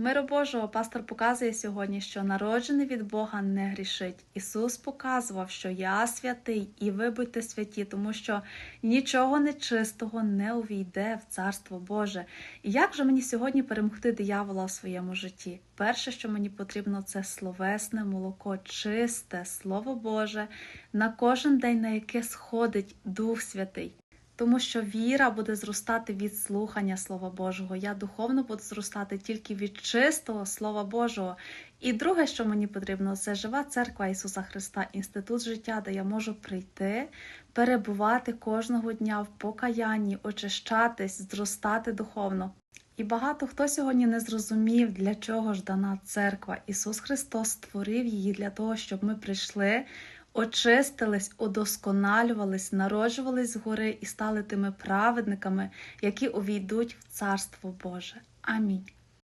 Миру Божого пастор показує сьогодні, що народжений від Бога не грішить. Ісус показував, що я святий, і ви будьте святі, тому що нічого нечистого не увійде в Царство Боже. І як же мені сьогодні перемогти диявола в своєму житті? Перше, що мені потрібно, це словесне молоко, чисте Слово Боже, на кожен день, на яке сходить Дух Святий. Тому що віра буде зростати від слухання Слова Божого. Я духовно буду зростати тільки від чистого Слова Божого. І друге, що мені потрібно, це жива церква Ісуса Христа, інститут життя, де я можу прийти, перебувати кожного дня в покаянні, очищатись, зростати духовно. І багато хто сьогодні не зрозумів, для чого ж дана церква. Ісус Христос створив її для того, щоб ми прийшли очистились, удосконалювались, народжувались згори і стали тими праведниками, які увійдуть в Царство Боже. Амінь.